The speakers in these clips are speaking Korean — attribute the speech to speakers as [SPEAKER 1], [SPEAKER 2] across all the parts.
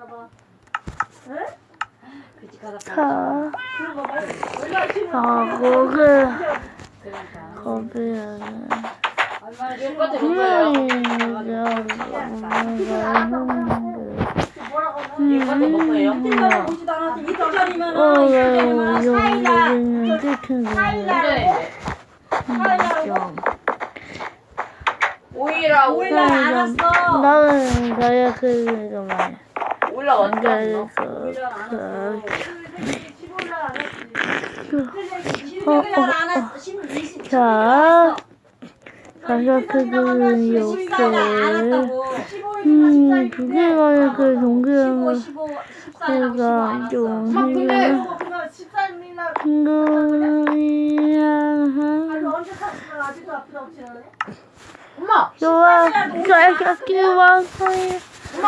[SPEAKER 1] 가나 봐.
[SPEAKER 2] 그치 가다
[SPEAKER 1] 거 말고 얼마
[SPEAKER 3] 아, 거기,
[SPEAKER 2] 그러니까
[SPEAKER 3] 거기는.
[SPEAKER 2] 얼마나 쉴 것도
[SPEAKER 1] 뭐라고
[SPEAKER 2] 이것도 먹어요?
[SPEAKER 3] 음.
[SPEAKER 1] 보지도 않았어. 이틀 전이면
[SPEAKER 3] 어, 왜,
[SPEAKER 1] 사이다.
[SPEAKER 3] 여기는 찍힌 거.
[SPEAKER 2] 운전인데
[SPEAKER 1] 사이다라고.
[SPEAKER 2] 오이라
[SPEAKER 1] 오일날 안 왔어.
[SPEAKER 3] 나는
[SPEAKER 2] 왔어?
[SPEAKER 3] 그래서,
[SPEAKER 1] 오일날 안왔 어.
[SPEAKER 3] 그,
[SPEAKER 1] 15일 날안 왔지.
[SPEAKER 3] 그,
[SPEAKER 1] 16일 날안 왔어. 10, 20,
[SPEAKER 3] 자, 가서 그들은 이렇게, 음, 두 개가 그
[SPEAKER 1] 15,
[SPEAKER 3] 동기랑
[SPEAKER 1] 15, 14일하고 15
[SPEAKER 3] 내가 안좀 힘들어.
[SPEAKER 1] 그거 14일 날
[SPEAKER 3] 그냥,
[SPEAKER 1] 언제 탔어? 아직도 아프다고 지나네?
[SPEAKER 2] 엄마
[SPEAKER 3] 좋아, 잘 왔어요.
[SPEAKER 2] 엄마?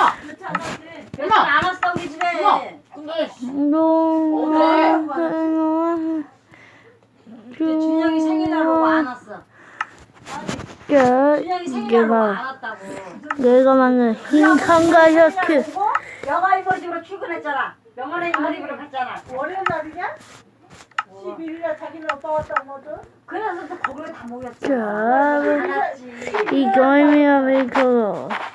[SPEAKER 2] 엄마
[SPEAKER 1] 안 왔어 우리 집에.
[SPEAKER 2] 엄마 근데
[SPEAKER 3] 너무
[SPEAKER 1] 준영이 생일날 보고 안 왔어.
[SPEAKER 3] 야,
[SPEAKER 1] 준영이 생일날 보고 안
[SPEAKER 3] 봐.
[SPEAKER 1] 왔다고.
[SPEAKER 3] 내가 만든 흰 상가셔츠.
[SPEAKER 1] 영화 입어 집으로 출근했잖아. 영화는 입어 집으로 갔잖아.
[SPEAKER 4] 월요일 날이냐? 11일날 자기네 오빠 왔다고 뭐죠?
[SPEAKER 1] 그래서 또 거기로 다 모였어.
[SPEAKER 3] 자,
[SPEAKER 1] 안 왔지.
[SPEAKER 3] 이거면 이거.
[SPEAKER 1] 그러니까
[SPEAKER 3] 아이자,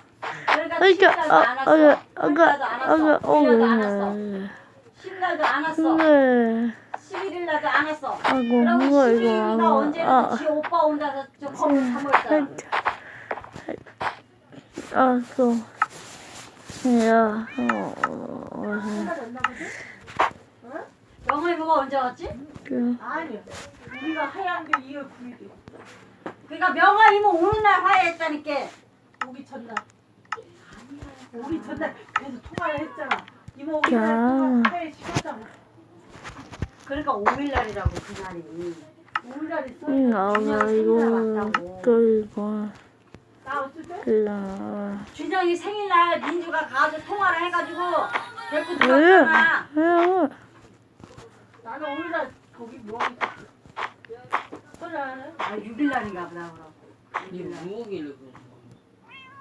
[SPEAKER 1] 신날도
[SPEAKER 3] 아,
[SPEAKER 1] 안 왔어.
[SPEAKER 3] 아가,
[SPEAKER 1] 신날도
[SPEAKER 3] 아가,
[SPEAKER 1] 안
[SPEAKER 3] 아가,
[SPEAKER 1] 왔어.
[SPEAKER 3] 어,
[SPEAKER 1] 일일날도 안 왔어.
[SPEAKER 3] 왜?
[SPEAKER 1] 신날도 안 왔어.
[SPEAKER 3] 네.
[SPEAKER 1] 11일 날도 안 왔어.
[SPEAKER 3] 아이고,
[SPEAKER 1] 그러고
[SPEAKER 3] 이거,
[SPEAKER 1] 12일이가
[SPEAKER 3] 이거,
[SPEAKER 1] 언제는
[SPEAKER 3] 아,
[SPEAKER 1] 지 오빠 온다서 저 거기 다 모였잖아.
[SPEAKER 3] 아, 또. 야, 어, 어,
[SPEAKER 1] 영화 이모가 언제 왔지?
[SPEAKER 3] 그,
[SPEAKER 4] 아니요. 우리가 하얀 게 2월 9일이요.
[SPEAKER 1] 그러니까 명화 이모 오는 날 화해했다니까.
[SPEAKER 4] 오기 전날. 오기 전날 그래서 통화를 했잖아. 이모
[SPEAKER 3] 자.
[SPEAKER 4] 전날 통화 시켰잖아.
[SPEAKER 1] 그러니까 5일 날이라고 그날이.
[SPEAKER 4] 5일날 있어.
[SPEAKER 3] 응, 아, 이거, 또 이거,
[SPEAKER 4] 나 어쩔 때?
[SPEAKER 3] 그냥,
[SPEAKER 1] 준영이 생일날 민주가 가서 통화를 해가지고 데리고
[SPEAKER 3] 왜?
[SPEAKER 1] 들어갔잖아.
[SPEAKER 3] 왜?
[SPEAKER 4] 나는 5일 날 거기 뭐 하고 있었어? 소리하는?
[SPEAKER 1] 아 6일 날인가 보다 그럼.
[SPEAKER 2] 이 무기를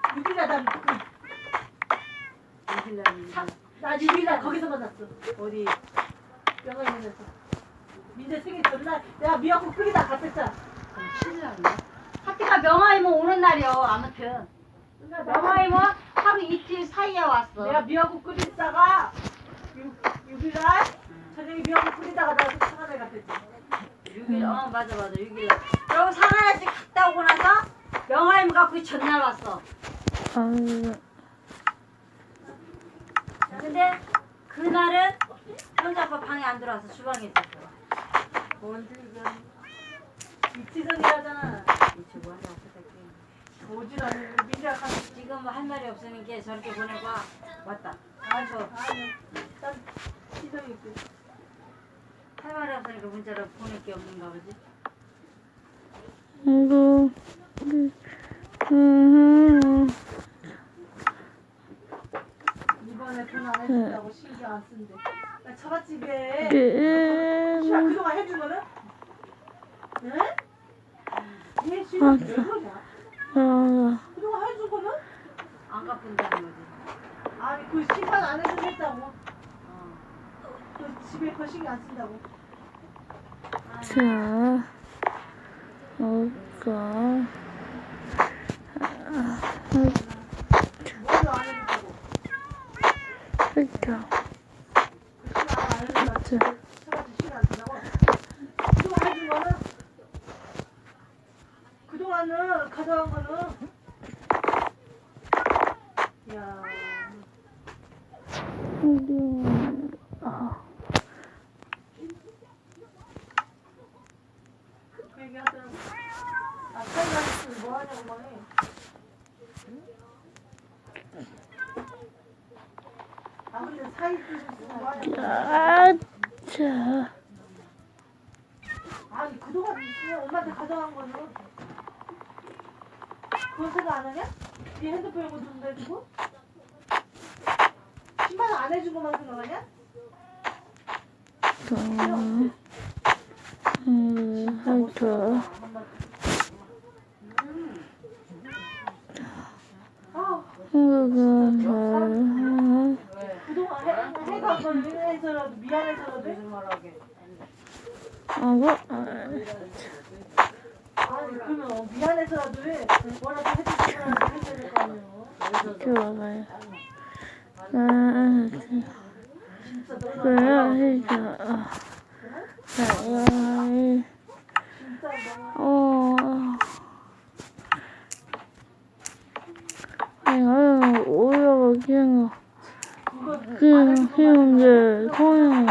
[SPEAKER 4] 6일 날 나, 그,
[SPEAKER 1] 6일 날인가.
[SPEAKER 4] 나 6일날 거기서 만났어.
[SPEAKER 1] 어디?
[SPEAKER 4] 영화인에서. 민재 생일 전날 내가 미역국 끓이다 갔었잖아.
[SPEAKER 1] 그럼 7일 날인가? 하여튼가 명화 이모 오는 날이요 아무튼.
[SPEAKER 4] 그러니까
[SPEAKER 1] 명화
[SPEAKER 4] 내가,
[SPEAKER 1] 이모 하루 이틀 사이에 왔어.
[SPEAKER 4] 내가 미역국 끓이다가 6, 6일날 저녁에 미역국 끓이다가 나 상하에 갔었지.
[SPEAKER 1] 6일, 어 맞아 맞아 6일 날. 그리고 상하나집 갔다 오고 나서 명화 이모가 그 전날 왔어.
[SPEAKER 3] 아,
[SPEAKER 1] 근데 그날은 현자 아빠 방에 안 들어와서 주방에 있었어.
[SPEAKER 4] 뭔지 이건 이치성이라잖아.
[SPEAKER 1] 하냐 어떡해.
[SPEAKER 4] 오질 않는 민재가 가서
[SPEAKER 1] 지금 뭐 할 말이 없으니까 저렇게 보내고 왔다.
[SPEAKER 4] 아니 아니 난 치성이 있지.
[SPEAKER 1] 할 말이 없으니까 문자로 보낼 게 없는가 보지.
[SPEAKER 3] 이거, 음,
[SPEAKER 4] 이번에 돈 안 해준다고 신경 안 쓴대. 나 처갓집에
[SPEAKER 3] 그,
[SPEAKER 4] 시아 그동안 해준 거는? 응? 얘
[SPEAKER 3] 아,
[SPEAKER 4] 왜 그러냐?
[SPEAKER 3] 아,
[SPEAKER 4] 그동안 해준 거는?
[SPEAKER 1] 안 갚은다는 거지.
[SPEAKER 4] 아니 그 시간 안 해준다고.
[SPEAKER 1] 어.
[SPEAKER 4] 그 집에 그 신경 안 쓴다고.
[SPEAKER 3] 자, 어까,
[SPEAKER 4] 뭐도 안 해준 해준 거는? 그동안은 가져간 거는? 야.
[SPEAKER 3] 음, 아,
[SPEAKER 4] 그 얘기하더라고. 아, 사이가 있으면 뭐 하냐고 말해. 아, 근데 사이 있으면 뭐 하냐고.
[SPEAKER 3] 아, 자,
[SPEAKER 4] 아니, 그동안 있으면 엄마한테 가져간 거는. 그건 생각 안 하냐? 네 핸드폰에 뭐좀 내주고? 10만 원 안 해준 것만 생각하냐?
[SPEAKER 3] 또, 음, 하여튼,
[SPEAKER 4] 아,
[SPEAKER 3] 이거, 아,
[SPEAKER 4] 그 아까 미안해서라도 미안해서라도
[SPEAKER 3] 하고
[SPEAKER 4] 아니 그러면 미안해서라도 해 뭐라도 해주시면 해줘야 될거 아니에요
[SPEAKER 3] 들어가요. 아,
[SPEAKER 4] 진짜 너무
[SPEAKER 3] 그래야지. 아,
[SPEAKER 4] 진짜 너무
[SPEAKER 3] 어. 내가 오히려 그냥 그냥 키우는 게 소용이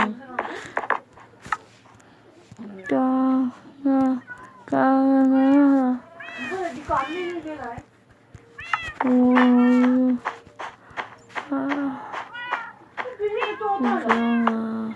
[SPEAKER 3] 까나 까나
[SPEAKER 4] 이번에 니거 안 믿는 게 나아
[SPEAKER 3] 오. 아.
[SPEAKER 4] 빌리기 또 어떡하냐
[SPEAKER 3] 그러나.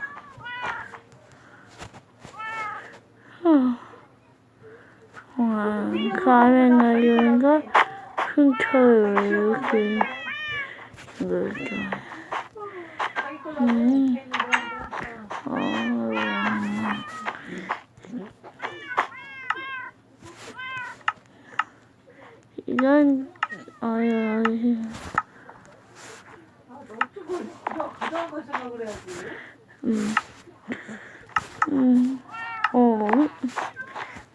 [SPEAKER 3] 아, 음.
[SPEAKER 4] 거
[SPEAKER 3] 아유, 아유.
[SPEAKER 4] 아, 너 어쩌고 그거 가져온 걸 생각을 해야지
[SPEAKER 3] 음. 음. 어.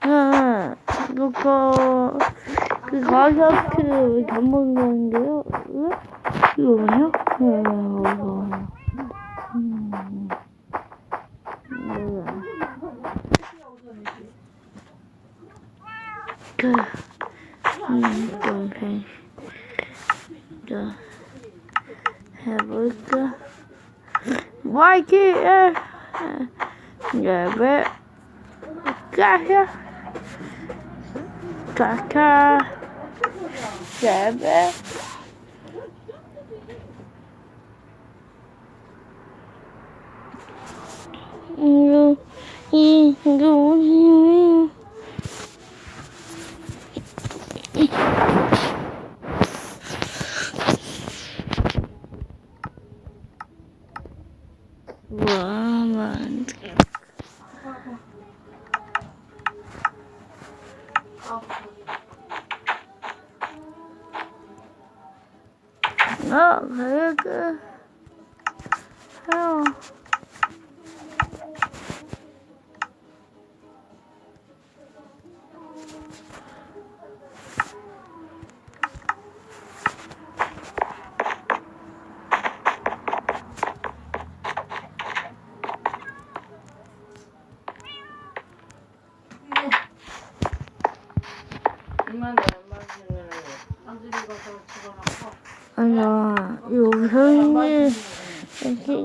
[SPEAKER 3] 아, 이거, 그 가샤트 전문 건데요. 응? 이거 뭐냐? 어. 음. 뭐야. 그, 음, 좀 배, 자, 해볼까? 와이키, 에,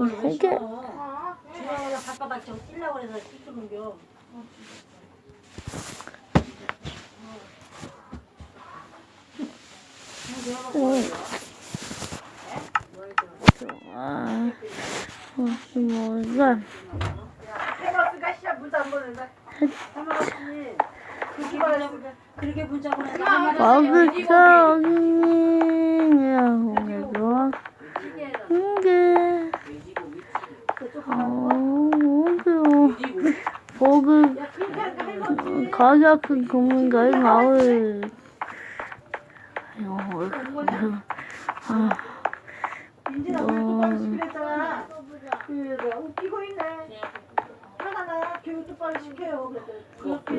[SPEAKER 3] 이렇게,
[SPEAKER 1] 주방에다 발바닥 좀 찔려고 해서 찢어놓겨.
[SPEAKER 3] 아, 무슨 뭐가,
[SPEAKER 4] 해봤으니까 시작 문자 안 보낸다
[SPEAKER 1] 할머니 그렇게 문자 그렇게 문자 보내서
[SPEAKER 3] 거기서 어린이라고 해서, 이게, 어, 그, 보그,
[SPEAKER 4] 야 그렇게 하니까
[SPEAKER 3] 그 고문가의 마을, 아유, 아,
[SPEAKER 4] 민진아 시키랬잖아. 그 웃기고 있네. 하나나 교육 시켜요.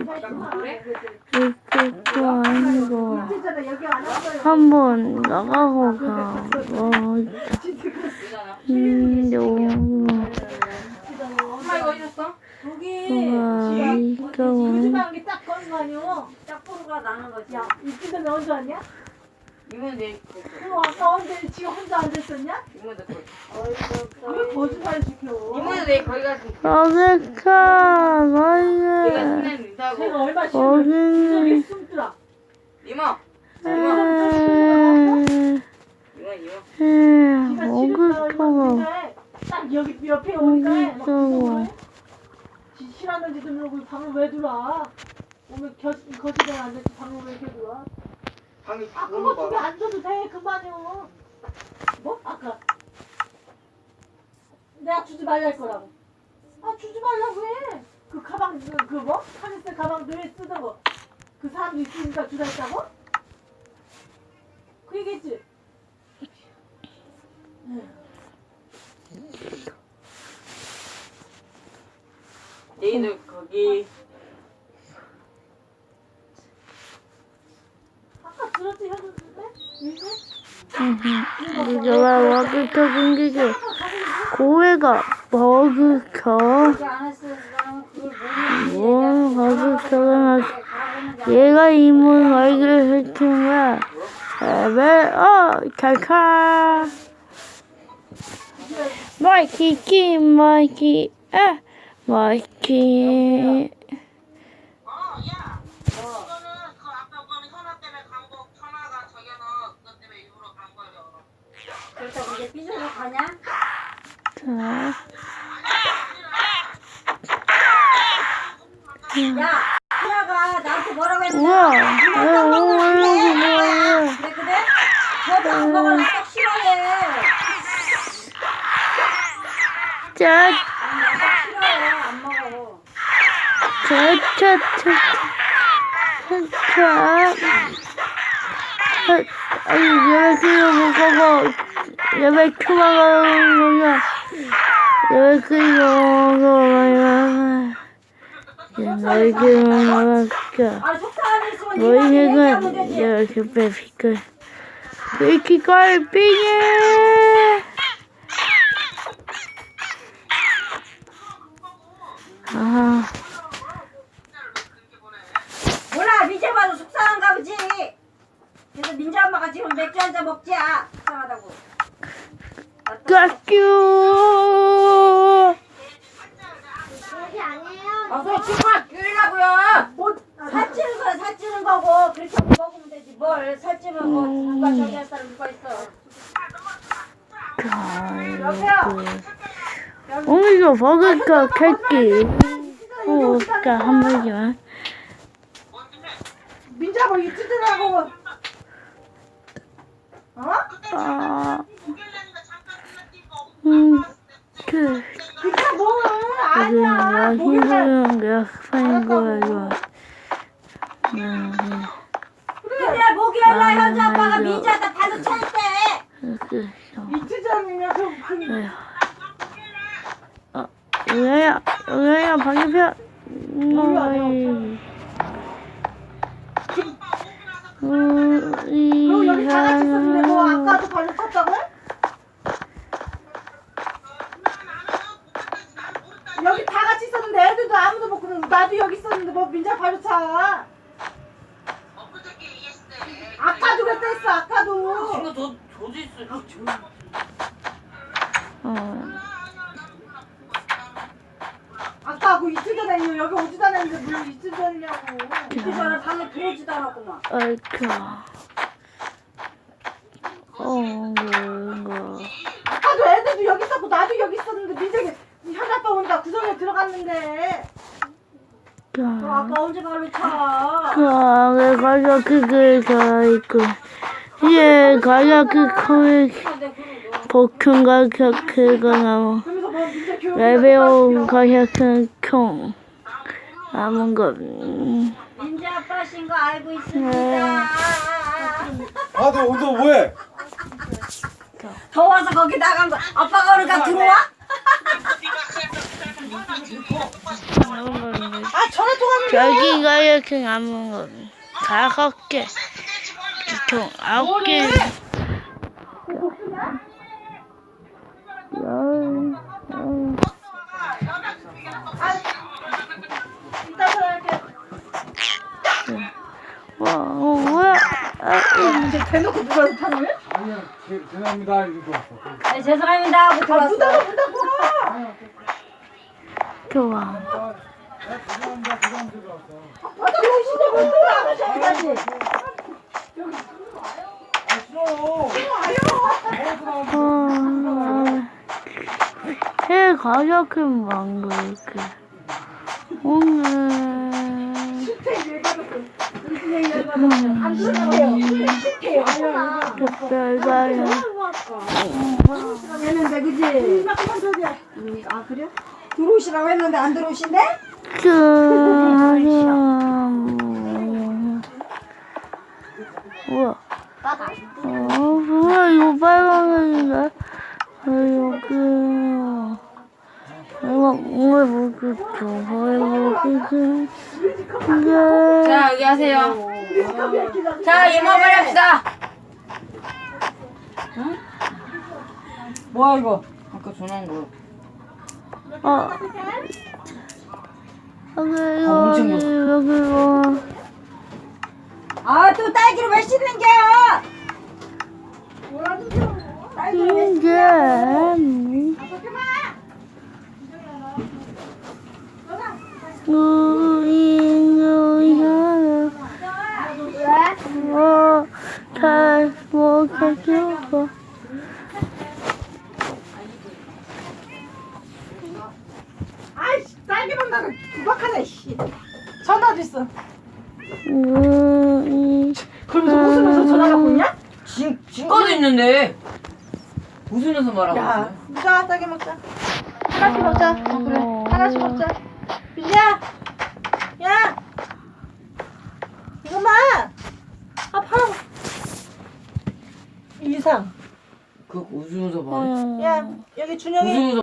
[SPEAKER 4] 살지마
[SPEAKER 2] 그래?
[SPEAKER 3] 그것도 아니고, 한번 나가고 가, 어, 음, 너무,
[SPEAKER 2] 엄마 이거 어딨어?
[SPEAKER 1] 저기
[SPEAKER 3] 와, 이거,
[SPEAKER 4] 요즘한 게딱 그런 거 아니오
[SPEAKER 1] 짝보루가 나는 거지.
[SPEAKER 4] 야 이쁜 데는 언제 왔냐?
[SPEAKER 2] 이모는 내
[SPEAKER 4] 그럼 아까 언제 지금 혼자 앉았었냐?
[SPEAKER 2] 이모도 거기.
[SPEAKER 4] 왜 거짓말 시켜.
[SPEAKER 2] 이모는 내 거기 가서
[SPEAKER 3] 어색하,
[SPEAKER 2] 내가
[SPEAKER 3] 너희가,
[SPEAKER 2] 신나는 인사하고.
[SPEAKER 4] 제가 얼마
[SPEAKER 3] 어린,
[SPEAKER 4] 저기 숨더라
[SPEAKER 2] 이모
[SPEAKER 3] 에,
[SPEAKER 2] 이모. 이모
[SPEAKER 3] 에,
[SPEAKER 4] 지가
[SPEAKER 3] 먹을
[SPEAKER 4] 싫다.
[SPEAKER 3] 거가,
[SPEAKER 4] 이거 딱 여기 옆에 오니까 막
[SPEAKER 3] 무서워.
[SPEAKER 4] 싫어 하는지도 모르고 방을 왜 들어와? 오면 겨, 거실에 앉았지 방을 왜 이렇게 들어와?
[SPEAKER 2] 방이
[SPEAKER 4] 아 그거 두개 앉아도 돼 그만요. 뭐? 아까. 내가 주지 말라 할 거라고. 아 주지 말라고 해그 가방 그, 그 뭐? 카니스 가방도 왜 쓰던 거그 사람도 있으니까 주라 했다고? 그 얘기했지?
[SPEAKER 2] 얘도 거기.
[SPEAKER 4] 아까 들었지 해줬는데? 이거?
[SPEAKER 3] 이제와 먹을 터 생기게 고해가 먹을 터
[SPEAKER 1] 그렇게 안 했으면 그걸 모르는
[SPEAKER 3] 뭘 먹을 터가 얘가 이문 얼굴을 훑은 거야 레벨 어 칼칼 마이키 키 마이키 아 마이키
[SPEAKER 1] 그렇다고 이제 삐져서 가냐?
[SPEAKER 3] 자
[SPEAKER 1] 야, 하나가 나한테 뭐라고 했냐?
[SPEAKER 3] 우와
[SPEAKER 1] 이거 떡 먹으면 안 돼.
[SPEAKER 3] 어, 뭐야
[SPEAKER 1] 그래 그래? 저떡 먹으면 떡 싫어해.
[SPEAKER 3] 짜
[SPEAKER 1] 아니, 나떡 싫어해. 안 먹어.
[SPEAKER 3] 차차차차 아니 나갈까
[SPEAKER 1] 아니 속상한 있으면
[SPEAKER 3] 뭐
[SPEAKER 1] 니가 얘기하면
[SPEAKER 3] 이거는
[SPEAKER 1] 되지.
[SPEAKER 3] 이렇게 왜 이렇게 갈빙해 아
[SPEAKER 1] 몰라 민재 봐도 속상한가 보지. 그래서 민재 엄마가 지금 맥주 한 잔 먹자. 속상하다고.
[SPEAKER 3] 깎유
[SPEAKER 1] 어서 지금 끼려고요. 뭐 살찌는 거야 살찌는 거고 그렇게 하고 먹으면 되지 뭘 살찌면 뭐 누가 저기 할 사람 누가 있어.
[SPEAKER 3] 오늘도 버글까 캘기 오까 한 번이만
[SPEAKER 4] 민자고 이거 뜯으라고. 어?
[SPEAKER 3] 아, 음, 그,
[SPEAKER 4] 그게 뭐
[SPEAKER 3] 이게
[SPEAKER 4] 아니야.
[SPEAKER 3] 나 힘드는 게 파인 거야, 이거. 음,
[SPEAKER 1] 근데 목요일 날
[SPEAKER 3] 아,
[SPEAKER 1] 현주 아빠가
[SPEAKER 3] 맞아.
[SPEAKER 1] 민재한테 발로 찼대.
[SPEAKER 3] 그래서,
[SPEAKER 4] 이틀전이면 그 그-
[SPEAKER 3] 에휴. 어, 여기야, 여기야, 반대편. 너희.
[SPEAKER 4] 너 여기 다 같이 있었는데 뭐 아까도 발로 찼다고? 여기 다 같이 있었는데 애들도 아무도 못 그러는데 나도 여기 민자 발로 차. 아까도 그랬다 했어 아까도.
[SPEAKER 2] 이거 조지 있어.
[SPEAKER 3] 어,
[SPEAKER 4] 아까 그 이틀 전에 여기 오지도 않았는데 물 이틀 전이냐고.
[SPEAKER 1] 그 전에 방에 들어오지도 않았구만.
[SPEAKER 3] 아이쿠. 어, 뭔가.
[SPEAKER 4] 아까도 애들도 여기 있었고 나도 여기 있었는데 민재가 현 아빠 온다 구석에 들어갔는데.
[SPEAKER 1] 너 아까 언제 발로 차?
[SPEAKER 3] 그 안에 가자 그게 가 있고 예 가자 그 복층 가자 그거 나무
[SPEAKER 4] 그러면서 뭐 민재 교육.
[SPEAKER 3] 레벨 가자 그총 남은 거 음,
[SPEAKER 1] 민재 아빠신 거 알고 있습니다.
[SPEAKER 5] 아, 너 오늘 뭐해?
[SPEAKER 1] 더워서 거기 나간 거. 아빠가 오니까 들어와?
[SPEAKER 4] 아 전화 통화는
[SPEAKER 3] 저기 가자 그 남은 거 다섯 개 총 아홉 개 열, 열. 와, 어, 뭐야? 아,
[SPEAKER 4] 이제 대놓고 누가 타는 거야?
[SPEAKER 5] 아니야, 제- 죄송합니다. 이러고 왔어.
[SPEAKER 1] 네, 죄송합니다.
[SPEAKER 4] 아, 문
[SPEAKER 1] 들어왔어.
[SPEAKER 4] 닫아, 문 닫아.
[SPEAKER 3] 좋아. 제 가격은 망고일게. 오늘.
[SPEAKER 1] 했는데 그지?
[SPEAKER 4] 이만큼만 저기야.
[SPEAKER 1] 음, 아 그래? 들어오시라고 했는데 안 들어오신대?
[SPEAKER 3] 그 우와. 어, 뭐야 이거 빨간색인데? 아, 여기. 이거 오늘 먹겠죠. 오늘 먹겠죠. 예.
[SPEAKER 1] 자 여기 하세요. 자 이모벌 합시다. 응? 뭐야 이거? 아까 전화한 거.
[SPEAKER 3] 어. 여기,
[SPEAKER 1] 아, 엄청
[SPEAKER 3] 여기, 여기, 뭐.
[SPEAKER 1] 아또 딸기를 왜 씻는 게요?
[SPEAKER 3] 이게, 음. 우리는 어, 잘 먹겠죠.
[SPEAKER 4] 딸기 먹다가 구박하네 씨. 전화도 있어? 그러면서 웃으면서 전화 갖고 있냐?
[SPEAKER 1] 진 진거도 있는데. 웃으면서 말하고
[SPEAKER 4] 야
[SPEAKER 1] 있어요.
[SPEAKER 4] 누가 딸기 먹자. 하나씩 먹자. 어, 그래. 하나씩 먹자. 비지야. 야. 이거 봐 아 팔아. 이상.
[SPEAKER 1] 그거 웃으면서 말해.
[SPEAKER 3] 음.
[SPEAKER 4] 야 여기 준영이.
[SPEAKER 1] 웃으면서